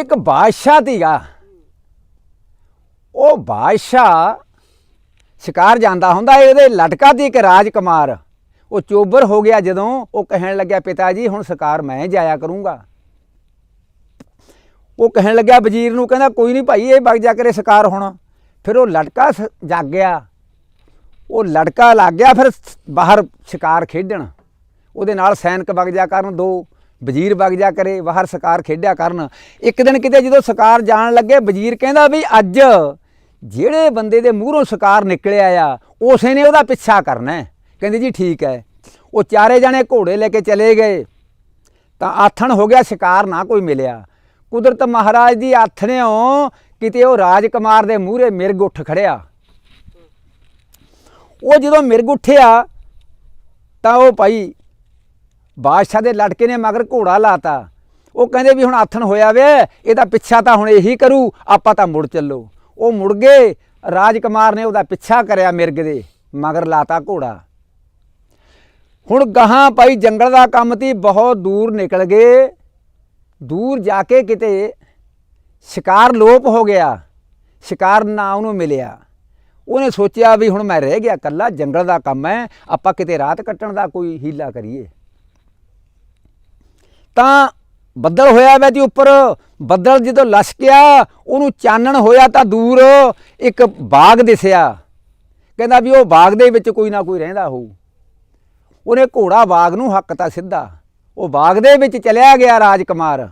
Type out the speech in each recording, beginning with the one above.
ਇੱਕ ਬਾਦਸ਼ਾਹ ਸੀਗਾ ਉਹ ਬਾਦਸ਼ਾਹ ਸ਼ਿਕਾਰ ਜਾਂਦਾ ਹੁੰਦਾ, ਇਹਦੇ ਲਟਕਾ ਦੀ ਇੱਕ ਰਾਜਕੁਮਾਰ। ਉਹ ਚੋਬਰ ਹੋ ਗਿਆ ਜਦੋਂ ਉਹ ਕਹਿਣ ਲੱਗਿਆ ਪਿਤਾ ਜੀ ਹੁਣ ਸ਼ਿਕਾਰ ਮੈਂ ਜਾਇਆ ਕਰੂੰਗਾ। ਉਹ ਕਹਿਣ ਲੱਗਿਆ, ਵਜ਼ੀਰ ਨੂੰ ਕਹਿੰਦਾ, ਕੋਈ ਨਹੀਂ ਭਾਈ, ਇਹ ਵਗ ਜਾ ਕਰੇ ਸ਼ਿਕਾਰ ਹੁਣ। ਫਿਰ ਉਹ ਲਟਕਾ ਸ- ਜਾਗ ਗਿਆ। ਉਹ ਲਟਕਾ ਲੱਗ ਗਿਆ, ਫਿਰ ਬਾਹਰ ਸ਼ਿਕਾਰ ਖੇਡਣ। ਉਹਦੇ ਨਾਲ ਸੈਨਿਕ ਵਗ ਜਾ ਕਰਨ, ਦੋ ਵਜ਼ੀਰ ਵਗ ਜਾ ਕਰੇ, ਬਾਹਰ ਸ਼ਿਕਾਰ ਖੇਡਿਆ ਕਰਨ। ਇੱਕ ਦਿਨ ਕਿਤੇ ਜਦੋਂ ਸ਼ਿਕਾਰ ਜਾਣ ਲੱਗੇ, ਵਜ਼ੀਰ ਕਹਿੰਦਾ ਵੀ ਅੱਜ ਜਿਹੜੇ ਬੰਦੇ ਦੇ ਮੂਹਰੋਂ ਸ਼ਿਕਾਰ ਨਿਕਲਿਆ ਆ, ਉਸੇ ਨੇ ਉਹਦਾ ਪਿੱਛਾ ਕਰਨਾ ਕਹਿੰਦੇ ਜੀ ਠੀਕ ਹੈ। ਉਹ ਚਾਰੇ ਜਾਣੇ ਘੋੜੇ ਲੈ ਕੇ ਚਲੇ ਗਏ। ਤਾਂ ਆਥਣ ਹੋ ਗਿਆ, ਸ਼ਿਕਾਰ ਨਾ ਕੋਈ ਮਿਲਿਆ। ਕੁਦਰਤ ਮਹਾਰਾਜ ਦੀ ਆਥਣਿਓ ਕਿਤੇ ਉਹ ਰਾਜਕੁਮਾਰ ਦੇ ਮੂਹਰੇ ਮਿਰਗ ਉੱਠ ਖੜਿਆ। ਉਹ ਜਦੋਂ ਮਿਰਗ ਉੱਠਿਆ, ਤਾਂ ਉਹ ਭਾਈ ਬਾਦਸ਼ਾਹ ਦੇ ਲੜਕੇ ਨੇ ਮਗਰ ਘੋੜਾ ਲਾਤਾ। ਉਹ ਕਹਿੰਦੇ ਵੀ ਹੁਣ ਆਥਣ ਹੋਇਆ ਵੇ, ਇਹਦਾ ਪਿੱਛਾ ਤਾਂ ਹੁਣ ਇਹੀ ਕਰੂ, ਆਪਾਂ ਤਾਂ ਮੁੜ ਚੱਲੋ। ਉਹ ਮੁੜ ਗਏ, ਰਾਜਕੁਮਾਰ ਨੇ ਉਹਦਾ ਪਿੱਛਾ ਕਰਿਆ ਮਿਰਗ ਦੇ, ਮਗਰ ਲਾਤਾ ਘੋੜਾ। ਹੁਣ ਗਾਹਾਂ ਭਾਈ ਜੰਗਲ ਦਾ ਕੰਮ ਤੀ, ਬਹੁਤ ਦੂਰ ਨਿਕਲ ਗਏ। ਦੂਰ ਜਾ ਕੇ ਕਿਤੇ ਸ਼ਿਕਾਰ ਲੋਪ ਹੋ ਗਿਆ, ਸ਼ਿਕਾਰ ਨਾ ਉਹਨੂੰ ਮਿਲਿਆ। ਉਹਨੇ ਸੋਚਿਆ ਵੀ ਹੁਣ ਮੈਂ ਰਹਿ ਗਿਆ ਇਕੱਲਾ, ਜੰਗਲ ਦਾ ਕੰਮ ਹੈ, ਆਪਾਂ ਕਿਤੇ ਰਾਤ ਕੱਟਣ ਦਾ ਕੋਈ ਹੀਲਾ ਕਰੀਏ। ਤਾਂ ਬੱਦਲ ਹੋਇਆ ਵੈ ਜੀ ਉੱਪਰ। ਬੱਦਲ ਜਦੋਂ ਲਸ਼ਕਿਆ ਉਹਨੂੰ ਚਾਨਣ ਹੋਇਆ ਤਾਂ ਦੂਰ ਇੱਕ ਬਾਗ ਦਿਸਿਆ। ਕਹਿੰਦਾ ਵੀ ਉਹ ਬਾਗ ਦੇ ਵਿੱਚ ਕੋਈ ਨਾ ਕੋਈ ਰਹਿੰਦਾ ਹੋਊ। ਉਹਨੇ ਘੋੜਾ ਬਾਗ ਨੂੰ ਹੱਕ ਤਾਂ ਸਿੱਧਾ। ਉਹ ਬਾਗ ਦੇ ਵਿੱਚ ਚਲਿਆ ਗਿਆ ਰਾਜਕੁਮਾਰ।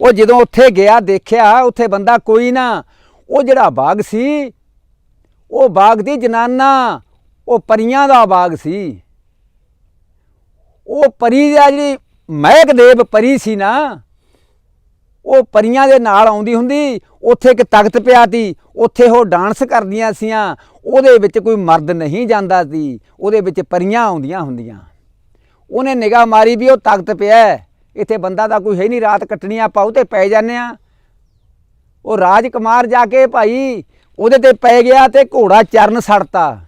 ਉਹ ਜਦੋਂ ਉੱਥੇ ਗਿਆ, ਦੇਖਿਆ, ਉੱਥੇ ਬੰਦਾ ਕੋਈ ਨਾ। ਉਹ ਜਿਹੜਾ ਬਾਗ ਸੀ, ਉਹ ਬਾਗ ਦੀ ਜਨਾਨਾ, ਉਹ ਪਰੀਆਂ ਦਾ ਬਾਗ ਸੀ। ਉਹ ਪਰੀ ਦਾ ਜਿਹੜੀ ਮਹਿਕਦੇਵ ਪਰੀ ਸੀ ਨਾ, ਉਹ ਪਰੀਆਂ ਦੇ ਨਾਲ ਆਉਂਦੀ ਹੁੰਦੀ, ਉੱਥੇ ਇੱਕ ਤਖਤ ਪਿਆ ਤੀ ਉੱਥੇ ਉਹ ਡਾਂਸ ਕਰਦੀਆਂ ਸੀਆਂ, ਉਹਦੇ ਵਿੱਚ ਕੋਈ ਮਰਦ ਨਹੀਂ ਜਾਂਦਾ ਸੀ, ਉਹਦੇ ਵਿੱਚ ਪਰੀਆਂ ਆਉਂਦੀਆਂ ਹੁੰਦੀਆਂ। ਉਹਨੇ ਨਿਗਾਹ ਮਾਰੀ ਵੀ ਉਹ ਤਖਤ ਪਿਆ ਇੱਥੇ ਬੰਦਾ ਦਾ ਕੋਈ ਹੈ ਨਹੀਂ, ਰਾਤ ਕੱਟਣੀ ਆਪਾਂ ਉਹ ਤੇ ਪੈ ਜਾਂਦੇ ਆ ਉਹ ਰਾਜਕੁਮਾਰ ਜਾ ਕੇ ਭਾਈ, ਉਹਦੇ ਤੇ ਪੈ ਗਿਆ ਤੇ ਘੋੜਾ ਚਰਨ ਸੜਤਾ।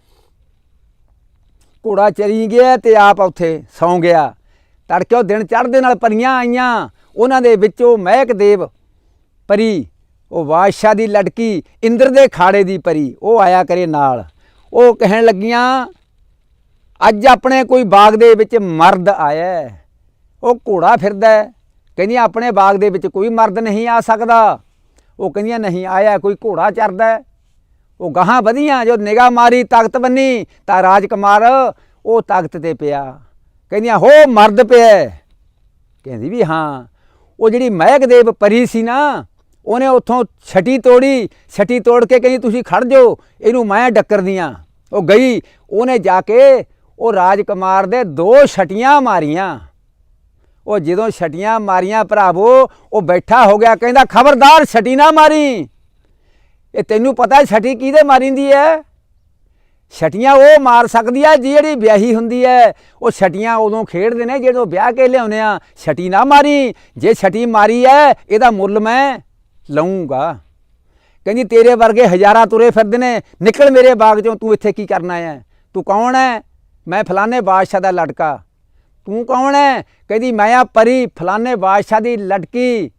ਘੋੜਾ ਚਰੀ ਗਿਆ ਤੇ ਆਪ ਉੱਥੇ ਸੌਂ ਗਿਆ। ਤੜਕੇ ਉਹ ਦਿਨ ਚੜ੍ਹਦੇ ਨਾਲ ਪਰੀਆਂ ਆਈਆਂ। ਉਹਨਾਂ ਦੇ ਵਿੱਚੋਂ ਮਹਿਕ ਦੇਵ ਪਰੀ, ਉਹ ਬਾਦਸ਼ਾਹ ਦੀ ਲੜਕੀ, ਇੰਦਰ ਦੇ ਖਾੜੇ ਦੀ ਪਰੀ, ਉਹ ਆਇਆ ਕਰੇ ਨਾਲ। ਉਹ ਕਹਿਣ ਲੱਗੀਆਂ, ਅੱਜ ਆਪਣੇ ਕੋਈ ਬਾਗ ਦੇ ਵਿੱਚ ਮਰਦ ਆਇਆ ਉਹ ਘੋੜਾ ਫਿਰਦਾ ਕਹਿੰਦੀਆਂ, ਆਪਣੇ ਬਾਗ ਦੇ ਵਿੱਚ ਕੋਈ ਮਰਦ ਨਹੀਂ ਆ ਸਕਦਾ। ਉਹ ਕਹਿੰਦੀਆਂ, ਨਹੀਂ ਆਇਆ, ਕੋਈ ਘੋੜਾ ਚਰਦਾ ਉਹ ਗਾਹਾਂ ਵਧੀਆਂ, ਜੋ ਨਿਗਾਹ ਮਾਰੀ ਤਾਕਤ ਬੰਨੀ, ਤਾਂ ਰਾਜਕੁਮਾਰ ਉਹ ਤਾਕਤ ਤੇ ਪਿਆ। ਕਹਿੰਦੀਆਂ ਹੋ, ਮਰਦ ਪਿਆ ਕਹਿੰਦੀ ਵੀ, ਹਾਂ। ਉਹ ਜਿਹੜੀ ਮਹਿਕਦੇਵ ਪਰੀ ਸੀ ਨਾ, ਉਹਨੇ ਉੱਥੋਂ ਛਟੀ ਤੋੜੀ, ਛਟੀ ਤੋੜ ਕੇ ਕਹਿੰਦੀ, ਤੁਸੀਂ ਖੜ ਜਾਓ, ਇਹਨੂੰ ਮੈਂ ਡੱਕਰਦੀਆਂ ਉਹ ਗਈ, ਉਹਨੇ ਜਾ ਕੇ ਉਹ ਰਾਜਕੁਮਾਰ ਦੇ ਦੋ ਛਟੀਆਂ ਮਾਰੀਆਂ। ਉਹ ਜਦੋਂ ਛਟੀਆਂ ਮਾਰੀਆਂ ਭਰਾਵੋ, ਉਹ ਬੈਠਾ ਹੋ ਗਿਆ, ਕਹਿੰਦਾ, ਖਬਰਦਾਰ, ਛਟੀ ਨਾ ਮਾਰੀ। ਇਹ ਤੈਨੂੰ ਪਤਾ ਛਟੀ ਕਿਹਦੇ ਮਾਰਿੰਦੀ ਹੈ? ਛਟੀਆਂ ਉਹ ਮਾਰ ਸਕਦੀ ਆ, ਜਿਹੜੀ ਵਿਆਹੀ ਹੁੰਦੀ ਹੈ ਉਹ ਛਟੀਆਂ ਉਦੋਂ ਖੇਡਦੇ ਨੇ ਜਦੋਂ ਵਿਆਹ ਕੇ ਲਿਆਉਂਦੇ ਆ। ਛਟੀ ਨਾ ਮਾਰੀ। ਜੇ ਛਟੀ ਮਾਰੀ ਹੈ ਇਹਦਾ ਮੁੱਲ ਮੈਂ ਲਊਂਗਾ। ਕਹਿੰਦੀ, ਤੇਰੇ ਵਰਗੇ ਹਜ਼ਾਰਾਂ ਤੁਰੇ ਫਿਰਦੇ ਨੇ। ਨਿਕਲ ਮੇਰੇ ਬਾਗ ਚੋਂ, ਤੂੰ ਇੱਥੇ ਕੀ ਕਰਨਾ ਹੈ ਤੂੰ ਕੌਣ ਹੈ ਮੈਂ ਫਲਾਣੇ ਬਾਦਸ਼ਾਹ ਦਾ ਲੜਕਾ ਤੂੰ ਕੌਣ ਹੈ ਕਹਿੰਦੀ, ਮੈਂ ਆ ਪਰੀ ਫਲਾਣੇ ਬਾਦਸ਼ਾਹ ਦੀ ਲੜਕੀ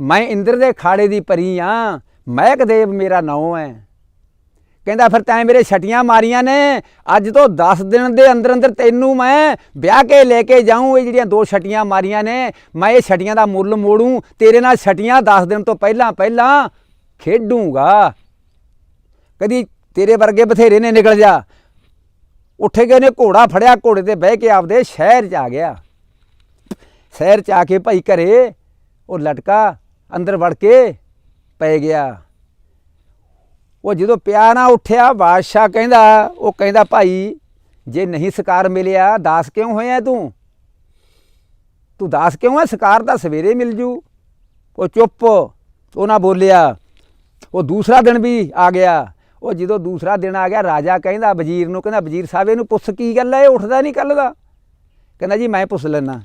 ਮੈਂ ਇੰਦਰ ਦੇ ਖਾੜੇ ਦੀ ਪਰੀ ਆ। ਮਹਿਕ ਦੇਵ ਮੇਰਾ ਨਾਮ ਹੈ ਕਹਿੰਦਾ ਫਿਰ ਤੈਂ ਮੇਰੇ ਛਟੀਆਂ ਮਾਰੀਆਂ ਨੇ। ਅੱਜ ਤੋਂ 10 ਦਿਨ ਦੇ ਅੰਦਰ ਅੰਦਰ ਤੈਨੂੰ ਮੈਂ ਵਿਆਹ ਕੇ ਲੈ ਕੇ ਜਾਊਂ। ਇਹ ਜਿਹੜੀਆਂ ਦੋ ਛਟੀਆਂ ਮਾਰੀਆਂ ਨੇ, ਮੈਂ ਇਹ ਛਟੀਆਂ ਦਾ ਮੁੱਲ ਮੋੜੂੰ। ਤੇਰੇ ਨਾਲ ਛਟੀਆਂ 10 ਦਿਨ ਤੋਂ ਪਹਿਲਾਂ ਪਹਿਲਾਂ ਖੇਡੂੰਗਾ। ਕਦੀ ਤੇਰੇ ਵਰਗੇ ਬਥੇਰੇ ਨੇ ਨਿਕਲ ਜਾ। ਉੱਠੇ ਗਏ ਨੇ, ਘੋੜਾ ਫੜਿਆ, ਘੋੜੇ ਤੇ ਬਹਿ ਕੇ ਆਪਦੇ ਸ਼ਹਿਰ 'ਚ ਆ ਗਿਆ। ਸ਼ਹਿਰ 'ਚ ਆ ਕੇ ਭਾਈ ਘਰੇ ਉਹ ਲਟਕਾ ਅੰਦਰ ਵੜ ਕੇ ਪੈ ਗਿਆ। ਉਹ ਜਦੋਂ ਪਿਆ ਨਾ ਉੱਠਿਆ ਬਾਦਸ਼ਾਹ ਕਹਿੰਦਾ ਉਹ ਕਹਿੰਦਾ ਭਾਈ ਜੇ ਨਹੀਂ ਸ਼ਿਕਾਰ ਮਿਲਿਆ ਦਾਸ ਕਿਉਂ ਹੋਇਆ ਤੂੰ? ਤੂੰ ਦਾਸ ਕਿਉਂ ਹੈ ਸ਼ਿਕਾਰ ਤਾਂ ਸਵੇਰੇ ਮਿਲ ਜੂ। ਉਹ ਚੁੱਪ ਉਹ ਨਾ ਬੋਲਿਆ। ਉਹ ਦੂਸਰਾ ਦਿਨ ਵੀ ਆ ਗਿਆ। ਉਹ ਜਦੋਂ ਦੂਸਰਾ ਦਿਨ ਆ ਗਿਆ ਰਾਜਾ ਕਹਿੰਦਾ ਵਜ਼ੀਰ ਨੂੰ ਕਹਿੰਦਾ ਵਜ਼ੀਰ ਸਾਹਿਬ ਇਹਨੂੰ ਪੁੱਛ ਕੀ ਗੱਲ ਹੈ ਇਹ ਉੱਠਦਾ ਨਹੀਂ ਕੱਲ ਦਾ? ਕਹਿੰਦਾ ਜੀ ਮੈਂ ਪੁੱਛ ਲੈਣਾ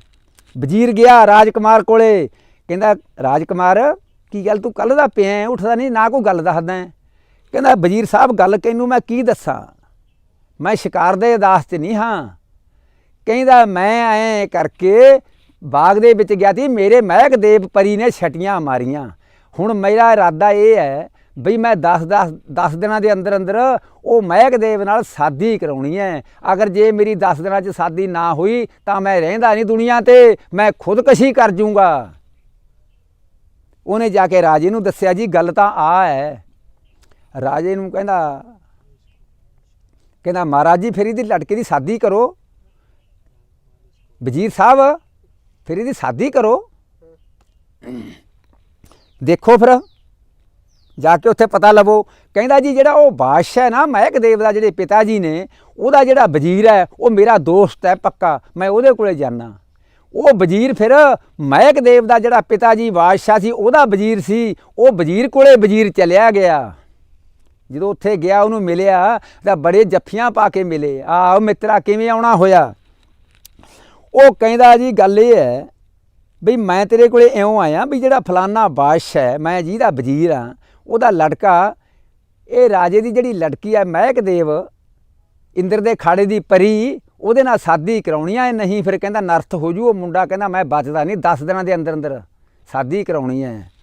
ਵਜ਼ੀਰ ਗਿਆ ਰਾਜਕੁਮਾਰ ਕੋਲੇ। ਕਹਿੰਦਾ ਰਾਜਕੁਮਾਰ ਕੀ ਗੱਲ ਤੂੰ ਕੱਲ ਦਾ ਪਿਆ ਹੈ, ਉੱਠਦਾ ਨਹੀਂ ਨਾ ਕੋਈ ਗੱਲ ਦੱਸਦਾ ਕਹਿੰਦਾ, ਵਜ਼ੀਰ ਸਾਹਿਬ, ਗੱਲ ਕਿਹਨੂੰ ਮੈਂ ਕੀ ਦੱਸਾਂ? ਮੈਂ ਸ਼ਿਕਾਰ ਦੇ ਅਦਾਸ 'ਚ ਨਹੀਂ ਹਾਂ। ਕਹਿੰਦਾ, ਮੈਂ ਐ ਕਰਕੇ ਬਾਗ ਦੇ ਵਿੱਚ ਗਿਆ ਸੀ, ਮੇਰੇ ਮਹਿਕ ਦੇਵ ਪਰੀ ਨੇ ਛਟੀਆਂ ਮਾਰੀਆਂ। ਹੁਣ ਮੇਰਾ ਇਰਾਦਾ ਇਹ ਹੈ ਬਈ ਮੈਂ 10 10 10 ਦਿਨਾਂ ਦੇ ਅੰਦਰ ਅੰਦਰ ਉਹ ਮਹਿਕ ਦੇਵ ਨਾਲ ਸਾਦੀ ਕਰਾਉਣੀ ਹੈ। ਅਗਰ ਜੇ ਮੇਰੀ 10 ਦਿਨਾਂ 'ਚ ਸਾਦੀ ਨਾ ਹੋਈ, ਤਾਂ ਮੈਂ ਰਹਿੰਦਾ ਨਹੀਂ ਦੁਨੀਆ ਤੇ, ਮੈਂ ਖੁਦਕਸ਼ੀ ਕਰ ਜੂੰਗਾ। ਉਹਨੇ ਜਾ ਕੇ ਰਾਜੇ ਨੂੰ ਦੱਸਿਆ, ਜੀ, ਗੱਲ ਤਾਂ ਆ ਹੈ। ਰਾਜੇ ਨੂੰ ਕਹਿੰਦਾ ਕਹਿੰਦਾ, ਮਹਾਰਾਜ ਜੀ, ਫਿਰ ਇਹਦੀ ਲਟਕੇ ਦੀ ਸਾਦੀ ਕਰੋ। ਵਜ਼ੀਰ ਸਾਹਿਬ, ਫਿਰ ਇਹਦੀ ਸਾਦੀ ਕਰੋ। ਦੇਖੋ ਫਿਰ, ਜਾ ਕੇ ਉੱਥੇ ਪਤਾ ਲਵੋ। ਕਹਿੰਦਾ ਜੀ, ਜਿਹੜਾ ਉਹ ਬਾਦਸ਼ਾਹ ਨਾ, ਮਹਿਕਦੇਵ ਦਾ ਜਿਹੜੇ ਪਿਤਾ ਜੀ ਨੇ, ਉਹਦਾ ਜਿਹੜਾ ਵਜ਼ੀਰ ਹੈ, ਉਹ ਮੇਰਾ ਦੋਸਤ ਹੈ ਪੱਕਾ, ਮੈਂ ਉਹਦੇ ਕੋਲੇ ਜਾਣਾ ਉਹ ਵਜ਼ੀਰ ਫਿਰ ਮਹਿਕਦੇਵ ਦਾ ਜਿਹੜਾ ਪਿਤਾ ਜੀ, ਬਾਦਸ਼ਾਹ ਸੀ, ਉਹਦਾ ਵਜ਼ੀਰ ਸੀ, ਉਹ ਵਜ਼ੀਰ ਕੋਲੇ ਵਜ਼ੀਰ ਚਲਿਆ ਗਿਆ। ਜਦੋਂ ਉੱਥੇ ਗਿਆ, ਉਹਨੂੰ ਮਿਲਿਆ ਤਾਂ ਬੜੇ ਜੱਫੀਆਂ ਪਾ ਕੇ ਮਿਲੇ। ਆਹ ਮਿੱਤਰਾ, ਕਿਵੇਂ ਆਉਣਾ ਹੋਇਆ? ਉਹ ਕਹਿੰਦਾ ਜੀ, ਗੱਲ ਇਹ ਹੈ ਬਈ ਮੈਂ ਤੇਰੇ ਕੋਲੇ ਇਉਂ ਆਇਆ ਵੀ ਜਿਹੜਾ ਫਲਾਨਾ ਬਾਦਸ਼ਾਹ ਹੈ, ਮੈਂ ਜਿਹਦਾ ਵਜ਼ੀਰ ਆ ਉਹਦਾ ਲੜਕਾ, ਇਹ ਰਾਜੇ ਦੀ ਜਿਹੜੀ ਲੜਕੀ ਆ ਮਹਿਕ ਦੇਵ ਇੰਦਰ ਦੇ ਖਾੜੇ ਦੀ ਪਰੀ, ਉਹਦੇ ਨਾਲ ਸਾਦੀ ਕਰਾਉਣੀ ਆ ਨਹੀਂ? ਫਿਰ ਕਹਿੰਦਾ, ਨਰਥ ਹੋ ਜੂ, ਉਹ ਮੁੰਡਾ ਕਹਿੰਦਾ, ਮੈਂ ਬਚਦਾ ਨਹੀਂ 10 ਦਿਨਾਂ ਦੇ ਅੰਦਰ ਅੰਦਰ ਸਾਦੀ ਕਰਾਉਣੀ ਹੈ।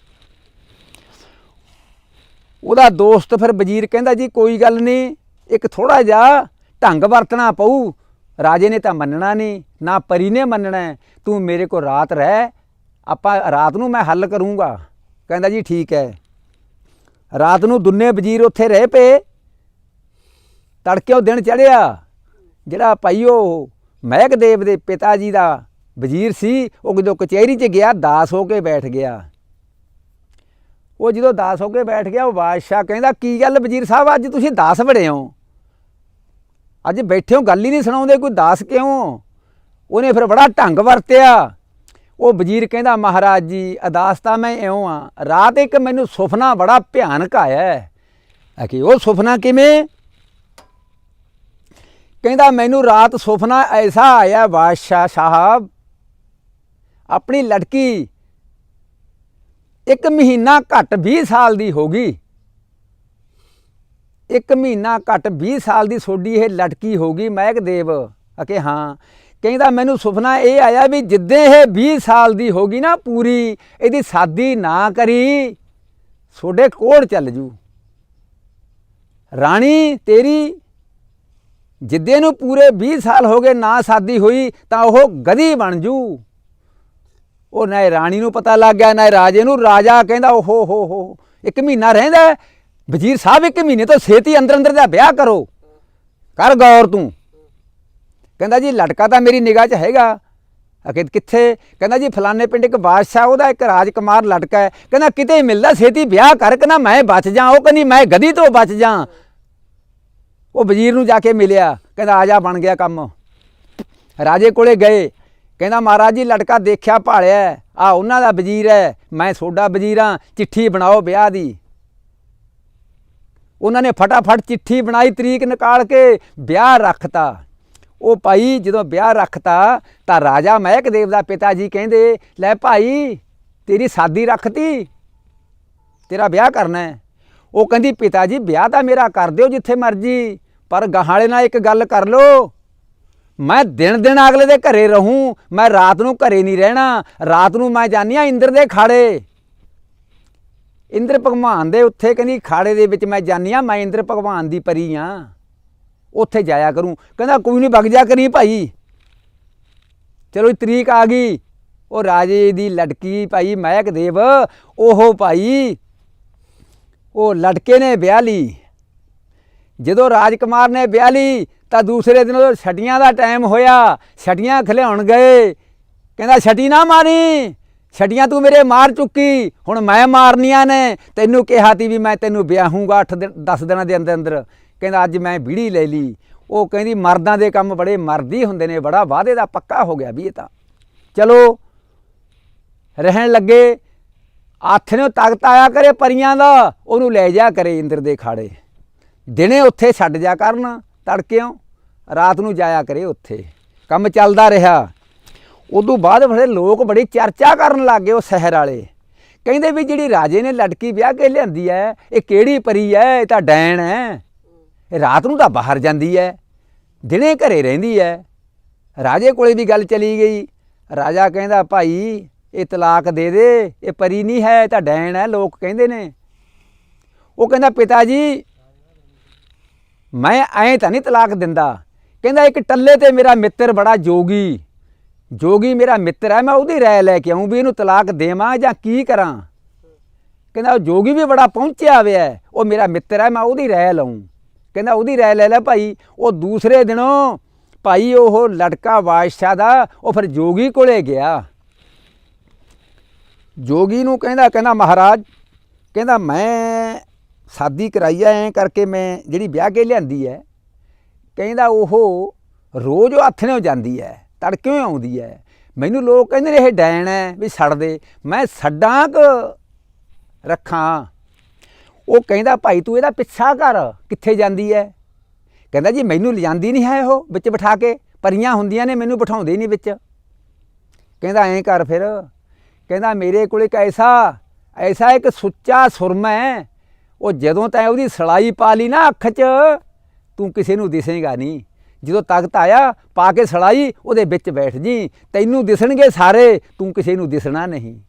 ਉਹਦਾ ਦੋਸਤ ਫਿਰ ਵਜ਼ੀਰ ਕਹਿੰਦਾ ਜੀ, ਕੋਈ ਗੱਲ ਨਹੀਂ, ਇੱਕ ਥੋੜਾ ਜਿਹਾ ਢੰਗ ਵਰਤਣਾ ਪਊ। ਰਾਜੇ ਨੇ ਤਾਂ ਮੰਨਣਾ ਨਹੀਂ, ਨਾ ਪਰੀ ਨੇ ਮੰਨਣਾ ਤੂੰ ਮੇਰੇ ਕੋਲ ਰਾਤ ਰਹਿ, ਆਪਾਂ ਰਾਤ ਨੂੰ ਮੈਂ ਹੱਲ ਕਰੂੰਗਾ। ਕਹਿੰਦਾ ਜੀ, ਠੀਕ ਹੈ। ਰਾਤ ਨੂੰ ਦੁੰਨੇ ਵਜ਼ੀਰ ਉੱਥੇ ਰਹਿ ਪਏ। ਤੜਕੇ ਉਹ ਦਿਨ ਚੜਿਆ ਜਿਹੜਾ ਭਾਈ ਉਹ ਮਹਿਕਦੇਵ ਦੇ ਪਿਤਾ ਜੀ ਦਾ ਵਜ਼ੀਰ ਸੀ, ਉਹ ਜਦੋਂ ਕਚਹਿਰੀ 'ਚ ਗਿਆ, ਦਾਸ ਹੋ ਕੇ ਬੈਠ ਗਿਆ। ਉਹ ਜਦੋਂ ਦਾਸ ਹੋ ਕੇ ਬੈਠ ਗਿਆ, ਉਹ ਬਾਦਸ਼ਾਹ ਕਹਿੰਦਾ, ਕੀ ਗੱਲ ਵਜ਼ੀਰ ਸਾਹਿਬ, ਅੱਜ ਤੁਸੀਂ ਦਾਸ ਬੜੇ ਹੋ? ਅੱਜ ਬੈਠੇ ਹੋ, ਗੱਲ ਹੀ ਨਹੀਂ ਸੁਣਾਉਂਦੇ, ਕੋਈ ਦਾਸ ਕਿਉਂ? ਉਹਨੇ ਫਿਰ ਬੜਾ ਢੰਗ ਵਰਤਿਆ। ਉਹ ਵਜ਼ੀਰ ਕਹਿੰਦਾ, ਮਹਾਰਾਜ ਜੀ, ਅਦਾਸ ਤਾਂ ਮੈਂ ਇਉਂ ਆ ਰਾਤ ਇੱਕ ਮੈਨੂੰ ਸੁਪਨਾ ਬੜਾ ਭਿਆਨਕ ਆਇਆ ਆ ਕਿ ਉਹ ਸੁਪਨਾ ਕਿਵੇਂ? ਕਹਿੰਦਾ, ਮੈਨੂੰ ਰਾਤ ਸੁਪਨਾ ਐਸਾ ਆਇਆ, ਬਾਦਸ਼ਾਹ ਸਾਹਿਬ, ਆਪਣੀ ਲੜਕੀ ਇੱਕ ਮਹੀਨਾ ਘੱਟ 20 ਸਾਲ ਦੀ ਹੋ ਗਈ। ਇੱਕ ਮਹੀਨਾ ਘੱਟ 20 ਸਾਲ ਦੀ ਸੋਡੀ ਇਹ ਲੜਕੀ ਹੋ ਗਈ। ਮਹਿਕਦੇਵ ਅਕੇ ਹਾਂ। ਕਹਿੰਦਾ, ਮੈਨੂੰ ਸੁਪਨਾ ਇਹ ਆਇਆ ਵੀ ਜਿੱਦਾਂ ਇਹ 20 ਸਾਲ ਦੀ ਹੋ ਗਈ ਨਾ ਪੂਰੀ, ਇਹਦੀ ਸਾਦੀ ਨਾ ਕਰੀ ਸੋਡੇ ਕੋੜ ਚੱਲ ਜੂ। ਰਾਣੀ, ਤੇਰੀ ਜਿੱਦੇ ਨੂੰ ਪੂਰੇ 20 ਸਾਲ ਹੋ ਗਏ ਨਾ ਸਾਦੀ ਹੋਈ, ਤਾਂ ਉਹ ਗਧੀ ਬਣ ਜੂ। ਉਹ ਨਾ ਇਹ ਰਾਣੀ ਨੂੰ ਪਤਾ ਲੱਗ ਗਿਆ, ਨਾ ਰਾਜੇ ਨੂੰ। ਰਾਜਾ ਕਹਿੰਦਾ, ਓਹੋ, ਹੋ ਹੋ ਇੱਕ ਮਹੀਨਾ ਰਹਿੰਦਾ ਵਜ਼ੀਰ ਸਾਹਿਬ ਇੱਕ ਮਹੀਨੇ ਤੋਂ ਛੇਤੀ ਅੰਦਰ ਅੰਦਰ ਦਾ ਵਿਆਹ ਕਰੋ। ਕਰ ਗੌਰ ਤੂੰ। ਕਹਿੰਦਾ ਜੀ ਲਟਕਾ ਤਾਂ ਮੇਰੀ ਨਿਗਾਹ 'ਚ ਹੈਗਾ। ਅਕੇ ਕਿੱਥੇ? ਕਹਿੰਦਾ ਜੀ, ਫਲਾਣੇ ਪਿੰਡ ਇੱਕ ਬਾਦਸ਼ਾਹ, ਉਹਦਾ ਇੱਕ ਰਾਜਕੁਮਾਰ ਲਟਕਾ ਹੈ। ਕਹਿੰਦਾ, ਕਿਤੇ ਮਿਲਦਾ ਛੇਤੀ ਵਿਆਹ ਕਰ ਕਹਿੰਦਾ ਮੈਂ ਬਚ ਜਾ? ਉਹ ਕਹਿੰਦੀ, ਮੈਂ ਗਦੀ ਤੋਂ ਬਚ ਜਾ? ਉਹ ਵਜ਼ੀਰ ਨੂੰ ਜਾ ਕੇ ਮਿਲਿਆ। ਕਹਿੰਦਾ, ਆ ਬਣ ਗਿਆ ਕੰਮ। ਰਾਜੇ ਕੋਲੇ ਗਏ। ਕਹਿੰਦਾ ਮਹਾਰਾਜ ਜੀ ਲੜਕਾ ਦੇਖਿਆ ਭਾਲਿਆ ਆ ਉਹਨਾਂ ਦਾ ਵਜ਼ੀਰ ਹੈ। ਮੈਂ ਸੋਡਾ ਵਜ਼ੀਰਾਂ ਚਿੱਠੀ ਬਣਾਓ ਵਿਆਹ ਦੀ। ਉਹਨਾਂ ਨੇ ਫਟਾਫਟ ਚਿੱਠੀ ਬਣਾਈ ਤਰੀਕ ਨਿਕਾਲ ਕੇ, ਵਿਆਹ ਰੱਖਤਾ। ਉਹ ਭਾਈ ਜਦੋਂ ਵਿਆਹ ਰੱਖਤਾ, ਤਾਂ ਰਾਜਾ ਮਹਿਕਦੇਵ ਦਾ ਪਿਤਾ ਜੀ ਕਹਿੰਦੇ, ਲੈ ਭਾਈ, ਤੇਰੀ ਸਾਦੀ ਰੱਖਤੀ। ਤੇਰਾ ਵਿਆਹ ਕਰਨਾ ਹੈ। ਉਹ ਕਹਿੰਦੀ, ਪਿਤਾ ਜੀ, ਵਿਆਹ ਤਾਂ ਮੇਰਾ ਕਰ ਦਿਓ ਜਿੱਥੇ ਮਰਜ਼ੀ, ਪਰ ਗਾਹਾਲੇ ਨਾਲ ਇੱਕ ਗੱਲ ਕਰ ਲੋ ਮੈਂ ਦਿਨ ਦਿਨ ਅਗਲੇ ਦੇ ਘਰੇ ਰਹੂੰ, ਮੈਂ ਰਾਤ ਨੂੰ ਘਰੇ ਨਹੀਂ ਰਹਿਣਾ, ਰਾਤ ਨੂੰ ਮੈਂ ਜਾਨੀ ਆ ਇੰਦਰ ਦੇ ਖਾੜੇ। ਇੰਦਰ ਭਗਵਾਨ ਦੇ ਉੱਥੇ ਕਹਿੰਦੀ ਖਾੜੇ ਦੇ ਵਿੱਚ ਮੈਂ ਜਾਨੀ ਆ ਮੈਂ ਇੰਦਰ ਭਗਵਾਨ ਦੀ ਪਰੀ ਆ ਉੱਥੇ ਜਾਇਆ ਕਰੂੰ। ਕਹਿੰਦਾ ਕੋਈ ਨਹੀਂ ਵਗ ਜਾ ਕਰੀ ਭਾਈ। ਚਲੋ ਇਹ ਤਰੀਕ ਆ ਗਈ। ਉਹ ਰਾਜੇ ਦੀ ਲੜਕੀ ਭਾਈ ਮਹਿਕ ਦੇਵ, ਉਹ ਭਾਈ, ਉਹ ਲੜਕੇ ਨੇ ਵਿਆਹ ਲਈ। ਜਦੋਂ ਰਾਜਕੁਮਾਰ ਨੇ ਵਿਆਹ ਲਈ ਤਾਂ ਦੂਸਰੇ ਦਿਨ ਉਹ ਛਟੀਆਂ ਦਾ ਟਾਈਮ ਹੋਇਆ, ਛਟੀਆਂ ਖਲਿਆਉਣ ਗਏ। ਕਹਿੰਦਾ, ਛਟੀ ਨਾ ਮਾਰੀ, ਛਟੀਆਂ ਤੂੰ ਮੇਰੇ ਮਾਰ ਚੁੱਕੀ, ਹੁਣ ਮੈਂ ਮਾਰਨੀਆਂ ਨੇ। ਤੈਨੂੰ ਕਿਹਾ ਤੀ ਵੀ ਮੈਂ ਤੈਨੂੰ ਵਿਆਹੂੰਗਾ 8 ਦਿਨ 10 ਦਿਨਾਂ ਦੇ ਅੰਦਰ ਅੰਦਰ। ਕਹਿੰਦਾ, ਅੱਜ ਮੈਂ ਬੀੜੀ ਲੈ ਲਈ। ਉਹ ਕਹਿੰਦੀ, ਮਰਦਾਂ ਦੇ ਕੰਮ ਬੜੇ ਮਰਦੀ ਹੁੰਦੇ ਨੇ, ਬੜਾ ਵਾਅਦੇ ਦਾ ਪੱਕਾ ਹੋ ਗਿਆ ਵੀ ਇਹ ਤਾਂ। ਚਲੋ, ਰਹਿਣ ਲੱਗੇ। ਹੱਥ ਨੇ ਤਾਕਤ ਆਇਆ ਕਰੇ ਪਰੀਆਂ ਦਾ, ਉਹਨੂੰ ਲੈ ਜਾ ਕਰੇ ਇੰਦਰ ਦੇ ਖਾੜੇ। ਦਿਨੇ ਉੱਥੇ ਛੱਡ ਜਾ ਕਰਨ। ਤੜਕਿਓਂ ਰਾਤ ਨੂੰ ਜਾਇਆ ਕਰੇ ਉੱਥੇ। ਕੰਮ ਚੱਲਦਾ ਰਿਹਾ। ਉਦੋਂ ਬਾਅਦ ਫਿਰ ਲੋਕ ਬੜੀ ਚਰਚਾ ਕਰਨ ਲੱਗ ਗਏ ਉਹ ਸ਼ਹਿਰ ਵਾਲੇ। ਕਹਿੰਦੇ ਵੀ ਜਿਹੜੀ ਰਾਜੇ ਨੇ ਲੜਕੀ ਵਿਆਹ ਕੇ ਲਿਆਂਦੀ ਹੈ ਇਹ ਕਿਹੜੀ ਪਰੀ ਹੈ ਇਹ ਤਾਂ ਡੈਣ ਹੈ ਇਹ ਰਾਤ ਨੂੰ ਤਾਂ ਬਾਹਰ ਜਾਂਦੀ ਹੈ ਦਿਨੇ ਘਰੇ ਰਹਿੰਦੀ ਹੈ ਰਾਜੇ ਕੋਲੇ ਵੀ ਗੱਲ ਚਲੀ ਗਈ। ਰਾਜਾ ਕਹਿੰਦਾ, ਭਾਈ, ਇਹ ਤਲਾਕ ਦੇ ਦੇ। ਇਹ ਪਰੀ ਨਹੀਂ ਹੈ, ਇਹ ਤਾਂ ਡੈਣ ਹੈ ਲੋਕ ਕਹਿੰਦੇ ਨੇ। ਉਹ ਕਹਿੰਦਾ, ਪਿਤਾ ਜੀ ਮੈਂ ਐਂ ਤਾਂ ਨਹੀਂ ਤਲਾਕ ਦਿੰਦਾ। ਕਹਿੰਦਾ ਇੱਕ ਟੱਲੇ ਤੇ ਮੇਰਾ ਮਿੱਤਰ ਬੜਾ ਜੋਗੀ। ਜੋਗੀ ਮੇਰਾ ਮਿੱਤਰ ਹੈ ਮੈਂ ਉਹਦੀ ਰਾਏ ਲੈ ਕੇ ਆਉਂ ਵੀ ਇਹਨੂੰ ਤਲਾਕ ਦੇਵਾਂ ਜਾਂ ਕੀ ਕਰਾਂ। ਕਹਿੰਦਾ ਉਹ ਜੋਗੀ ਵੀ ਬੜਾ ਪਹੁੰਚਿਆ ਹੋਇਆ ਉਹ ਮੇਰਾ ਮਿੱਤਰ ਹੈ ਮੈਂ ਉਹਦੀ ਰਾਏ ਲਵਾਂ ਕਹਿੰਦਾ ਉਹਦੀ ਰਾਏ ਲੈ ਲੈ ਭਾਈ, ਉਹ ਦੂਸਰੇ ਦਿਨੋਂ ਭਾਈ ਉਹ ਲੜਕਾ ਬਾਦਸ਼ਾਹ ਦਾ, ਉਹ ਫਿਰ ਜੋਗੀ ਕੋਲੇ ਗਿਆ। ਜੋਗੀ ਨੂੰ ਕਹਿੰਦਾ ਕਹਿੰਦਾ ਮਹਾਰਾਜ, ਕਹਿੰਦਾ ਮੈਂ ਸਾਦੀ ਕਰਾਈ ਐ ਐਂ ਕਰਕੇ ਮੈਂ ਜਿਹੜੀ ਵਿਆਹ ਕੇ ਲਿਆਂਦੀ ਐ, ਕਹਿੰਦਾ ਉਹ ਰੋਜ਼ ਉਹ ਹੱਥ ਨੇ ਜਾਂਦੀ ਐ ਤੜਕਿਓਂ ਆਉਂਦੀ ਐ। ਮੈਨੂੰ ਲੋਕ ਕਹਿੰਦੇ ਨੇ ਇਹ ਡੈਣ ਐ ਵੀ ਛੱਡ ਦੇ। ਮੈਂ ਛੱਡਾਂ ਕ ਰੱਖਾਂ। ਉਹ ਕਹਿੰਦਾ, ਭਾਈ ਤੂੰ ਇਹਦਾ ਪਿੱਛਾ ਕਰ, ਕਿੱਥੇ ਜਾਂਦੀ ਐ? ਕਹਿੰਦਾ, ਜੀ ਮੈਨੂੰ ਲਿਜਾਂਦੀ ਨਹੀਂ ਹੈ ਉਹ ਵਿੱਚ ਬਿਠਾ ਕੇ, ਪਰੀਆਂ ਹੁੰਦੀਆਂ ਨੇ, ਮੈਨੂੰ ਬਿਠਾਉਂਦੇ ਨਹੀਂ ਵਿੱਚ। ਕਹਿੰਦਾ, ਐਂ ਕਰ ਫਿਰ। ਕਹਿੰਦਾ, ਮੇਰੇ ਕੋਲ ਇੱਕ ਐਸਾ ਐਸਾ ਇੱਕ ਸੁੱਚਾ ਸੁਰਮਾ ਹੈ ਉਹ ਜਦੋਂ ਤੈਂ ਉਹਦੀ ਸਲਾਈ ਪਾ ਲਈ ਨਾ ਅੱਖ 'ਚ, ਤੂੰ ਕਿਸੇ ਨੂੰ ਦਿਸੇਗਾ ਨਹੀਂ। ਜਦੋਂ ਤਖਤ ਆਇਆ, ਪਾ ਕੇ ਸਲਾਈ, ਉਹਦੇ ਵਿੱਚ ਬੈਠ ਜੀ। ਤੈਨੂੰ ਦਿਸਣਗੇ ਸਾਰੇ, ਤੂੰ ਕਿਸੇ ਨੂੰ ਦਿਸਣਾ ਨਹੀਂ।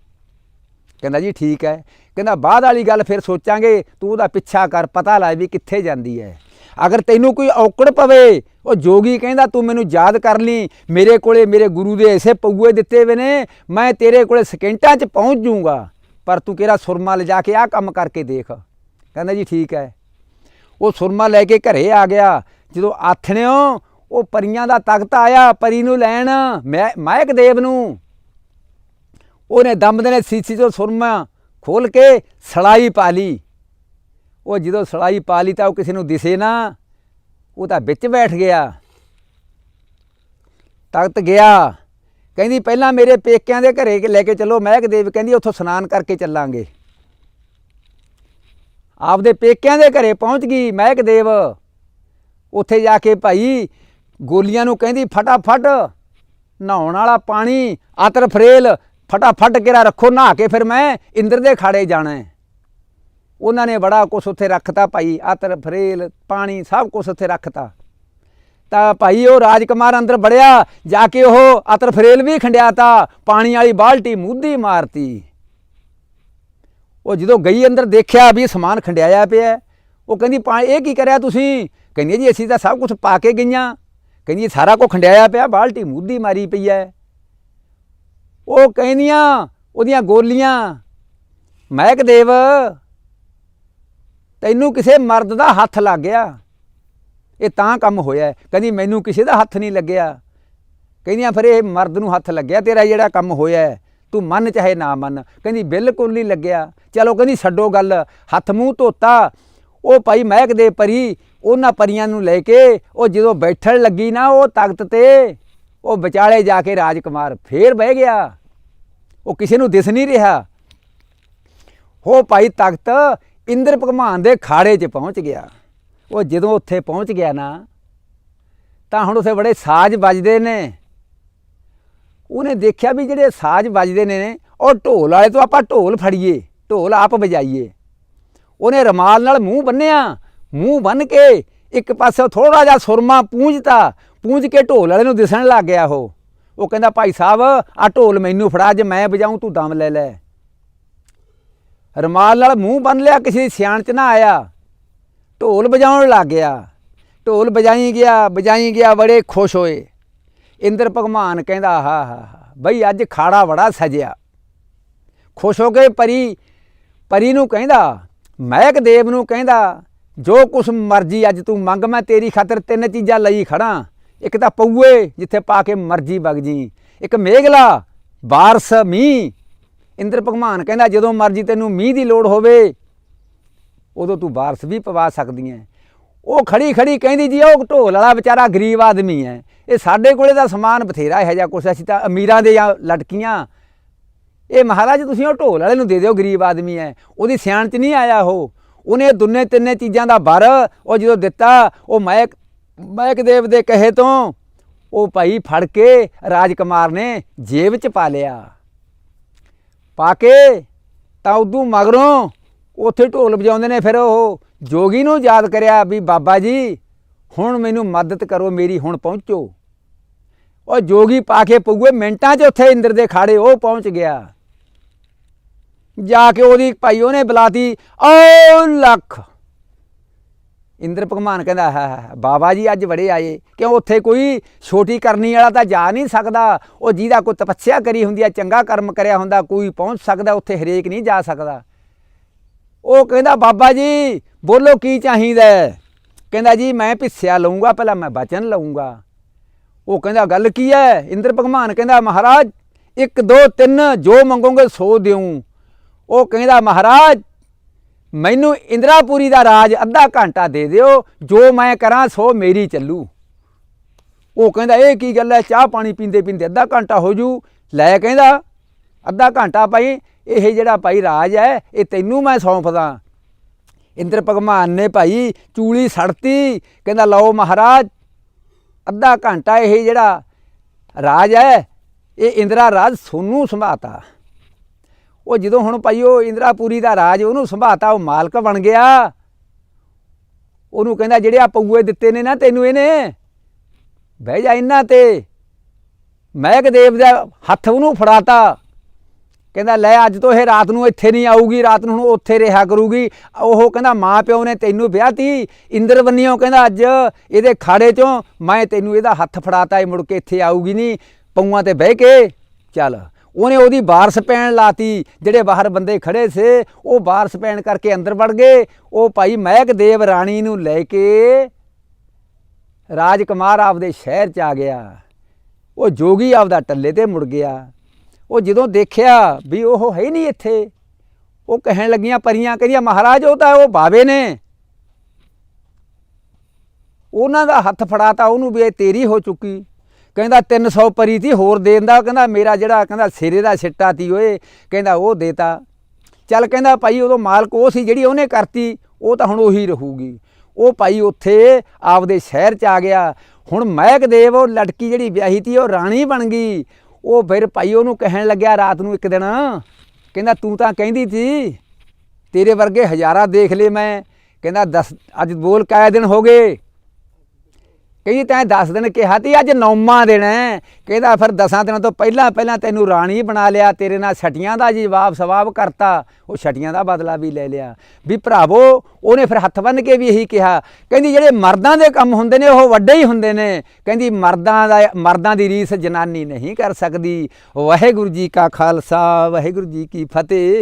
ਕਹਿੰਦਾ ਜੀ ਠੀਕ ਹੈ। ਕਹਿੰਦਾ ਬਾਅਦ ਵਾਲੀ ਗੱਲ ਫਿਰ ਸੋਚਾਂਗੇ, ਤੂੰ ਉਹਦਾ ਪਿੱਛਾ ਕਰ, ਪਤਾ ਲੈ ਵੀ ਕਿੱਥੇ ਜਾਂਦੀ ਹੈ। ਅਗਰ ਤੈਨੂੰ ਕੋਈ ਔਕੜ ਪਵੇ, ਉਹ ਜੋਗੀ ਕਹਿੰਦਾ, ਤੂੰ ਮੈਨੂੰ ਯਾਦ ਕਰ ਲਈ। ਮੇਰੇ ਕੋਲੇ, ਮੇਰੇ ਗੁਰੂ ਦੇ ਐਸੇ ਪਊਏ ਦਿੱਤੇ ਵੇ ਨੇ, ਮੈਂ ਤੇਰੇ ਕੋਲੇ ਸਕਿੰਟਾਂ 'ਚ ਪਹੁੰਚ ਜਾਊਂਗਾ ਪਰ ਤੂੰ ਕਿਹੜਾ ਸੁਰਮਾ ਲਿਜਾ ਕੇ ਆਹ ਕੰਮ ਕਰਕੇ ਦੇਖ। ਕਹਿੰਦਾ ਜੀ ਠੀਕ ਹੈ। ਉਹ ਸੁਰਮਾ ਲੈ ਕੇ ਘਰੇ ਆ ਗਿਆ। ਜਦੋਂ ਆਥਣਿਓ ਉਹ ਪਰੀਆਂ ਦਾ ਤਖਤ ਆਇਆ, ਪਰੀ ਨੂੰ ਲੈਣ, ਮੈਂ ਮਾਇਕ ਦੇਵ ਨੂੰ। ਉਹਨੇ ਦਮਦ ਨੇ ਸੀਸੀ ਤੋਂ ਸੁਰਮਾ ਖੋਲ ਕੇ ਸਲਾਈ ਪਾ ਲਈ। ਉਹ ਜਦੋਂ ਸਲਾਈ ਪਾ ਲਈ ਤਾਂ ਉਹ ਕਿਸੇ ਨੂੰ ਦਿਸੇ ਨਾ, ਉਹ ਤਾਂ ਵਿੱਚ ਬੈਠ ਗਿਆ। ਤਖਤ ਗਿਆ। ਕਹਿੰਦੀ, ਪਹਿਲਾਂ ਮੇਰੇ ਪੇਕਿਆਂ ਦੇ ਘਰੇ ਲੈ ਕੇ ਚੱਲੋ ਮਹਿਕ ਦੇਵ ਕਹਿੰਦੀ, ਉੱਥੋਂ ਸਨਾਨ ਕਰਕੇ ਚੱਲਾਂਗੇ। ਆਪਦੇ ਪੇਕਿਆਂ ਦੇ ਘਰੇ ਪਹੁੰਚ ਗਈ ਮਹਿਕਦੇਵ। ਉੱਥੇ ਜਾ ਕੇ ਭਾਈ ਗੋਲੀਆਂ ਨੂੰ ਕਹਿੰਦੀ, ਫਟਾਫਟ ਨਹਾਉਣ ਵਾਲਾ ਪਾਣੀ, ਆਤਰ ਫਰੇਲ, ਫਟਾਫਟ ਕਿਰਾ ਰੱਖੋ, ਨਹਾ ਕੇ ਫਿਰ ਮੈਂ ਇੰਦਰ ਦੇ ਖਾੜੇ ਜਾਣਾ ਹੈ। ਉਹਨਾਂ ਨੇ ਬੜਾ ਕੁਛ ਉੱਥੇ ਰੱਖਤਾ ਭਾਈ, ਆਤਰ ਫਰੇਲ, ਪਾਣੀ, ਸਭ ਕੁਛ ਉੱਥੇ ਰੱਖਤਾ। ਤਾਂ ਭਾਈ ਉਹ ਰਾਜਕੁਮਾਰ ਅੰਦਰ ਵੜਿਆ, ਜਾ ਕੇ ਉਹ ਆਤਰ ਫਰੇਲ ਵੀ ਖੰਡਿਆਤਾ, ਪਾਣੀ ਵਾਲੀ ਬਾਲਟੀ ਮੂਧੀ ਮਾਰਤੀ। ਉਹ ਜਦੋਂ ਗਈ ਅੰਦਰ ਦੇਖਿਆ ਵੀ ਸਮਾਨ ਖੰਡਿਆਇਆ ਪਿਆ ਉਹ ਕਹਿੰਦੀ, ਪਾ, ਇਹ ਕੀ ਕਰਿਆ ਤੁਸੀਂ? ਕਹਿੰਦੀ, ਜੀ, ਅਸੀਂ ਤਾਂ ਸਭ ਕੁਝ ਪਾ ਕੇ ਗਈਆਂ। ਕਹਿੰਦੀ ਸਾਰਾ ਕੁਝ ਖੰਡਿਆਇਆ ਪਿਆ, ਬਾਲਟੀ ਮੁੱਦੀ ਮਾਰੀ ਪਈ ਹੈ। ਉਹ ਕਹਿੰਦੀਆਂ, ਉਹਦੀਆਂ ਗੋਲੀਆਂ, ਮਹਿਕ ਦੇਵ, ਤੈਨੂੰ ਕਿਸੇ ਮਰਦ ਦਾ ਹੱਥ ਲੱਗ ਗਿਆ। ਇਹ ਤਾਂ ਕੰਮ ਹੋਇਆ ਕਹਿੰਦੀ, ਮੈਨੂੰ ਕਿਸੇ ਦਾ ਹੱਥ ਨਹੀਂ ਲੱਗਿਆ। ਕਹਿੰਦੀਆਂ, ਫਿਰ ਇਹ ਮਰਦ ਨੂੰ ਹੱਥ ਲੱਗਿਆ ਤੇਰਾ ਜਿਹੜਾ ਕੰਮ ਹੋਇਆ ਤੂੰ ਮੰਨ ਚਾਹੇ ਨਾ ਮੰਨ। ਕਹਿੰਦੀ ਬਿਲਕੁਲ ਨਹੀਂ ਲੱਗਿਆ। ਚਲੋ ਕਹਿੰਦੀ ਛੱਡੋ ਗੱਲ, ਹੱਥ ਮੂੰਹ ਧੋਤਾ। ਉਹ ਭਾਈ ਮਹਿਕ ਦੇ ਪਰੀ, ਉਹਨਾਂ ਪਰੀਆਂ ਨੂੰ ਲੈ ਕੇ ਉਹ ਜਦੋਂ ਬੈਠਣ ਲੱਗੀ ਨਾ ਉਹ ਤਖਤ ਤੇ, ਉਹ ਵਿਚਾਲੇ ਜਾ ਕੇ ਰਾਜਕੁਮਾਰ ਫੇਰ ਬਹਿ ਗਿਆ। ਉਹ ਕਿਸੇ ਨੂੰ ਦਿਸ ਨਹੀਂ ਰਿਹਾ। ਹੋ ਭਾਈ ਤਖਤ ਇੰਦਰ ਭਗਵਾਨ ਦੇ ਖਾੜੇ 'ਚ ਪਹੁੰਚ ਗਿਆ। ਉਹ ਜਦੋਂ ਉੱਥੇ ਪਹੁੰਚ ਗਿਆ ਨਾ, ਤਾਂ ਹੁਣ ਉੱਥੇ ਬੜੇ ਸਾਜ਼ ਵੱਜਦੇ ਨੇ। ਉਹਨੇ ਦੇਖਿਆ ਵੀ ਜਿਹੜੇ ਸਾਜ਼ ਵੱਜਦੇ ਨੇ, ਉਹ ਢੋਲ ਵਾਲੇ ਤੋਂ ਆਪਾਂ ਢੋਲ ਫੜੀਏ, ਢੋਲ ਆਪ ਵਜਾਈਏ। ਉਹਨੇ ਰਮਾਲ ਨਾਲ ਮੂੰਹ ਬੰਨਿਆ, ਮੂੰਹ ਬੰਨ ਕੇ ਇੱਕ ਪਾਸੇ ਥੋੜਾ ਜਿਹਾ ਸੁਰਮਾ ਪੂੰਝਤਾ, ਪੂੰਝ ਕੇ ਢੋਲ ਵਾਲੇ ਨੂੰ ਦਿਸਣ ਲੱਗ ਗਿਆ ਉਹ। ਉਹ ਕਹਿੰਦਾ, ਭਾਈ ਸਾਹਿਬ ਆ ਢੋਲ ਮੈਨੂੰ ਫੜਾ, ਜੇ ਮੈਂ ਵਜਾਉਂ ਤੂੰ ਦਮ ਲੈ ਲੈ। ਰਮਾਲ ਨਾਲ ਮੂੰਹ ਬੰਨ ਲਿਆ, ਕਿਸੇ ਦੀ ਸਿਆਣ ਚ ਨਾ ਆਇਆ। ਢੋਲ ਵਜਾਉਣ ਲੱਗ ਗਿਆ। ਢੋਲ ਵਜਾਈ ਗਿਆ ਵਜਾਈ ਗਿਆ, ਬੜੇ ਖੁਸ਼ ਹੋਏ। ਇੰਦਰ ਭਗਵਾਨ ਕਹਿੰਦਾ ਹਾ ਹਾ ਬਈ ਅੱਜ ਖਾੜਾ ਬੜਾ ਸਜਿਆ। ਖੁਸ਼ ਹੋ ਕੇ ਪਰੀ ਪਰੀ ਨੂੰ ਕਹਿੰਦਾ, ਮਹਿਕ ਦੇਵ ਨੂੰ ਕਹਿੰਦਾ, ਜੋ ਕੁਛ ਮਰਜ਼ੀ ਅੱਜ ਤੂੰ ਮੰਗ, ਮੈਂ ਤੇਰੀ ਖਾਤਰ ਤਿੰਨ ਚੀਜ਼ਾਂ ਲਈ ਖੜਾ। ਇੱਕ ਤਾਂ ਪਊਏ, ਜਿੱਥੇ ਪਾ ਕੇ ਮਰਜ਼ੀ ਵਗ ਜੀ। ਇੱਕ ਮੇਘਲਾ, ਬਾਰਸ, ਮੀਂਹ। ਇੰਦਰ ਭਗਵਾਨ ਕਹਿੰਦਾ, ਜਦੋਂ ਮਰਜ਼ੀ ਤੈਨੂੰ ਮੀਂਹ ਦੀ ਲੋੜ ਹੋਵੇ, ਉਦੋਂ ਤੂੰ ਬਾਰਸ ਵੀ ਪਵਾ ਸਕਦੀ ਐ। ਉਹ ਖੜੀ ਖੜੀ ਕਹਿੰਦੀ ਜੀ, ਉਹ ਢੋਲ ਵਾਲਾ ਵਿਚਾਰਾ ਗਰੀਬ ਆਦਮੀ ਐ। ਇਹ ਸਾਡੇ ਕੋਲੇ ਤਾਂ ਸਮਾਨ ਬਥੇਰਾ ਹੈ ਜਿਹਾ ਕੁਛ ਅਸੀਂ ਤਾਂ ਅਮੀਰਾਂ ਦੇ ਜਾਂ ਲਟਕੀਆਂ। ਇਹ ਮਹਾਰਾਜ ਤੁਸੀਂ ਉਹ ਢੋਲ ਵਾਲੇ ਨੂੰ ਦੇ ਦਿਓ, ਗਰੀਬ ਆਦਮੀ ਹੈ। ਉਹਦੀ ਸਿਆਣ ਚ ਨਹੀਂ ਆਇਆ ਉਹ। ਉਹਨੇ ਦੁੰਨੇ ਤਿੰਨੇ ਚੀਜ਼ਾਂ ਦਾ ਬਰ ਉਹ ਜਦੋਂ ਦਿੱਤਾ, ਉਹ ਮਾਇਕ ਮਾਇਕ ਦੇਵ ਦੇ ਕਹੇ ਤੋਂ ਉਹ ਭਾਈ ਫੜ ਕੇ ਰਾਜਕੁਮਾਰ ਨੇ ਜੇਬ ਚ ਪਾ ਲਿਆ। ਪਾ ਕੇ ਤਾਂ ਉਦੋਂ ਮਗਰੋਂ ਉੱਥੇ ਢੋਲ ਵਜਾਉਂਦੇ ਨੇ ਫਿਰ ਉਹ ਜੋਗੀ ਨੂੰ ਯਾਦ ਕਰਿਆ ਵੀ ਬਾਬਾ ਜੀ, ਹੁਣ ਮੈਨੂੰ ਮਦਦ ਕਰੋ, ਮੇਰੀ ਹੁਣ ਪਹੁੰਚੋ। ਉਹ ਜੋਗੀ ਪਾ ਕੇ ਪਊਏ, ਮਿੰਟਾਂ 'ਚ ਉੱਥੇ ਇੰਦਰ ਦੇ ਖਾੜੇ, ਉਹ ਪਹੁੰਚ ਗਿਆ। ਜਾ ਕੇ ਉਹਦੀ ਭਾਈ ਉਹਨੇ ਬੁਲਾਤੀ ਓ ਲੱਖ! ਇੰਦਰ ਭਗਵਾਨ ਕਹਿੰਦਾ, ਹੈ ਬਾਬਾ ਜੀ ਅੱਜ ਬੜੇ ਆਏ। ਕਿਉਂ ਉੱਥੇ ਕੋਈ ਛੋਟੀ ਕਰਨੀ ਵਾਲਾ ਤਾਂ ਜਾ ਨਹੀਂ ਸਕਦਾ? ਉਹ ਜਿਹਦਾ ਕੋਈ ਤਪੱਸਿਆ ਕਰੀ ਹੁੰਦੀ ਆ, ਚੰਗਾ ਕਰਮ ਕਰਿਆ ਹੁੰਦਾ, ਕੋਈ ਪਹੁੰਚ ਸਕਦਾ, ਉੱਥੇ ਹਰੇਕ ਨਹੀਂ ਜਾ ਸਕਦਾ। ਉਹ ਕਹਿੰਦਾ, ਬਾਬਾ ਜੀ, ਬੋਲੋ ਕੀ ਚਾਹੀਦਾ ਕਹਿੰਦਾ, ਜੀ, ਮੈਂ ਭਿੱਸਿਆ ਲਊਂਗਾ, ਪਹਿਲਾਂ ਮੈਂ ਬਚਨ ਲਊਂਗਾ। ਉਹ ਕਹਿੰਦਾ, ਗੱਲ ਕੀ ਹੈ ਇੰਦਰ ਭਗਵਾਨ ਕਹਿੰਦਾ, ਮਹਾਰਾਜ 1 2 3 ਜੋ ਮੰਗੋਗੇ ਸੋ ਦਿਉ। ਉਹ ਕਹਿੰਦਾ, ਮਹਾਰਾਜ, ਮੈਨੂੰ ਇੰਦਰਾਪੁਰੀ ਦਾ ਰਾਜ ਅੱਧਾ ਘੰਟਾ ਦੇ ਦਿਓ, ਜੋ ਮੈਂ ਕਰਾਂ ਸੋ ਮੇਰੀ ਚੱਲੂ। ਉਹ ਕਹਿੰਦਾ, ਇਹ ਕੀ ਗੱਲ ਹੈ ਚਾਹ ਪਾਣੀ ਪੀਂਦੇ ਪੀਂਦੇ ਅੱਧਾ ਘੰਟਾ ਹੋ ਜੂ। ਲੈ ਕਹਿੰਦਾ, ਅੱਧਾ ਘੰਟਾ ਭਾਈ, ਇਹ ਜਿਹੜਾ ਭਾਈ ਰਾਜ ਹੈ ਇਹ ਤੈਨੂੰ ਮੈਂ ਸੌਂਪਦਾ ਇੰਦਰ ਭਗਵਾਨ ਨੇ ਭਾਈ ਚੂਲੀ ਸੜਤੀ, ਕਹਿੰਦਾ, ਲਓ ਮਹਾਰਾਜ ਅੱਧਾ ਘੰਟਾ ਇਹ ਜਿਹੜਾ ਰਾਜ ਹੈ, ਇਹ ਇੰਦਰਾ ਰਾਜ ਸੋਨੂੰ ਸੰਭਾਤਾ। ਉਹ ਜਦੋਂ ਹੁਣ ਭਾਈ ਉਹ ਇੰਦਰਾਪੁਰੀ ਦਾ ਰਾਜ ਉਹਨੂੰ ਸੰਭਾਤਾ, ਉਹ ਮਾਲਕ ਬਣ ਗਿਆ। ਉਹਨੂੰ ਕਹਿੰਦਾ, ਜਿਹੜੇ ਆ ਪਊਏ ਦਿੱਤੇ ਨੇ ਨਾ ਤੈਨੂੰ ਇਹਨੇ, ਬਹਿ ਜਾ ਇਹਨਾਂ ਤੇ। ਮਹਿਕ ਦੇਵ ਦਾ ਹੱਥ ਉਹਨੂੰ ਫੜਾਤਾ। ਕਹਿੰਦਾ, ਲੈ, ਅੱਜ ਤੋਂ ਇਹ ਰਾਤ ਨੂੰ ਇੱਥੇ ਨਹੀਂ ਆਊਗੀ, ਰਾਤ ਨੂੰ ਹੁਣ ਉੱਥੇ ਰਿਹਾ ਕਰੂਗੀ। ਉਹ ਕਹਿੰਦਾ, ਮਾਂ ਪਿਓ ਨੇ ਤੈਨੂੰ ਵਿਆਹਤੀ ਇੰਦਰ ਬੰਨਿਓ ਕਹਿੰਦਾ, ਅੱਜ ਇਹਦੇ ਖਾੜੇ ਚੋਂ ਮੈਂ ਤੈਨੂੰ ਇਹਦਾ ਹੱਥ ਫੜਾਤਾ, ਇਹ ਮੁੜ ਕੇ ਇੱਥੇ ਆਊਗੀ ਨਹੀਂ ਪਊਆਂ ਤੇ ਬਹਿ ਕੇ ਚੱਲ। ਉਹਨੇ ਉਹਦੀ ਬਾਰਸ ਪੈਣ ਲਾਤੀ, ਜਿਹੜੇ ਬਾਹਰ ਬੰਦੇ ਖੜੇ ਸੇ, ਉਹ ਬਾਰਸ ਪੈਣ ਕਰਕੇ ਅੰਦਰ ਵੜ ਗਏ। ਉਹ ਭਾਈ ਮਹਿਕ ਦੇਵ ਰਾਣੀ ਨੂੰ ਲੈ ਕੇ ਰਾਜਕੁਮਾਰ ਆਪਦੇ ਸ਼ਹਿਰ ਚ ਆ ਗਿਆ। ਉਹ ਜੋਗੀ ਆਪਦਾ ਟੱਲੇ ਤੇ ਮੁੜ ਗਿਆ। ਉਹ ਜਦੋਂ ਦੇਖਿਆ ਵੀ ਉਹ ਹੈ ਨਹੀਂ ਇੱਥੇ, ਉਹ ਕਹਿਣ ਲੱਗੀਆਂ ਪਰੀਆਂ, ਕਹਿੰਦੀਆਂ, ਮਹਾਰਾਜ, ਉਹ ਤਾਂ ਉਹ ਬਾਵੇ ਨੇ। ਉਹਨਾਂ ਦਾ ਹੱਥ ਫੜਾਤਾ, ਉਹਨੂੰ ਵੀ ਇਹ ਤੇਰੀ ਹੋ ਚੁੱਕੀ। ਕਹਿੰਦਾ 300 ਪਰੀ ਤੀ, ਹੋਰ ਦੇਣ ਦਾ। ਕਹਿੰਦਾ, ਮੇਰਾ ਜਿਹੜਾ, ਕਹਿੰਦਾ, ਸਿਰੇ ਦਾ ਸਿੱਟਾ ਤੀ ਓਏ। ਕਹਿੰਦਾ, ਉਹ ਦੇਤਾ। ਚੱਲ ਕਹਿੰਦਾ, ਭਾਈ, ਉਦੋਂ ਮਾਲਕ ਉਹ ਸੀ ਜਿਹੜੀ ਉਹਨੇ ਕਰਤੀ, ਉਹ ਤਾਂ ਹੁਣ ਉਹੀ ਰਹੂਗੀ। ਉਹ ਭਾਈ ਉੱਥੇ ਆਪਦੇ ਸ਼ਹਿਰ ਚ ਆ ਗਿਆ। ਹੁਣ ਮਹਿਕ ਦੇਵ ਉਹ ਲੜਕੀ ਜਿਹੜੀ ਵਿਆਹੀ ਤੀ, ਉਹ ਰਾਣੀ ਬਣ ਗਈ। ਉਹ ਫਿਰ ਭਾਈ ਉਹਨੂੰ ਕਹਿਣ ਲੱਗਿਆ ਰਾਤ ਨੂੰ ਇੱਕ ਦਿਨ। ਕਹਿੰਦਾ, ਤੂੰ ਤਾਂ ਕਹਿੰਦੀ ਸੀ, ਤੇਰੇ ਵਰਗੇ ਹਜ਼ਾਰਾਂ ਦੇਖ ਲਏ ਮੈਂ। ਕਹਿੰਦਾ 10 ਅੱਜ ਬੋਲ ਕਾਇਆ ਦਿਨ ਹੋ ਗਏ? ਕਹਿੰਦੀ ਤੈਂ 10 ਦਿਨ ਕਿਹਾ ਤੀ ਅੱਜ ਨੌਵਾਂ ਦਿਨ ਹੈ। ਕਹਿੰਦਾ ਫਿਰ 10 ਦਿਨਾਂ ਤੋਂ ਪਹਿਲਾਂ ਪਹਿਲਾਂ ਤੈਨੂੰ ਰਾਣੀ ਬਣਾ ਲਿਆ, ਤੇਰੇ ਨਾਲ ਛਟੀਆਂ ਦਾ ਜਵਾਬ ਸਵਾਬ ਕਰਤਾ। ਉਹ ਛਟੀਆਂ ਦਾ ਬਦਲਾ ਵੀ ਲੈ ਲਿਆ। ਵੀ ਭਰਾਵੋ, ਉਹਨੇ ਫਿਰ ਹੱਥ ਬੰਨ ਕੇ ਵੀ ਇਹੀ ਕਿਹਾ। ਕਹਿੰਦੀ ਜਿਹੜੇ ਮਰਦਾਂ ਦੇ ਕੰਮ ਹੁੰਦੇ ਨੇ, ਉਹ ਵੱਡੇ ਹੀ ਹੁੰਦੇ ਨੇ। ਕਹਿੰਦੀ ਮਰਦਾਂ ਦਾ ਮਰਦਾਂ ਦੀ ਰੀਸ ਜਨਾਨੀ ਨਹੀਂ ਕਰ ਸਕਦੀ। ਵਾਹਿਗੁਰੂ ਜੀ ਕਾ ਖਾਲਸਾ, ਵਾਹਿਗੁਰੂ ਜੀ ਕੀ ਫਤਿਹ।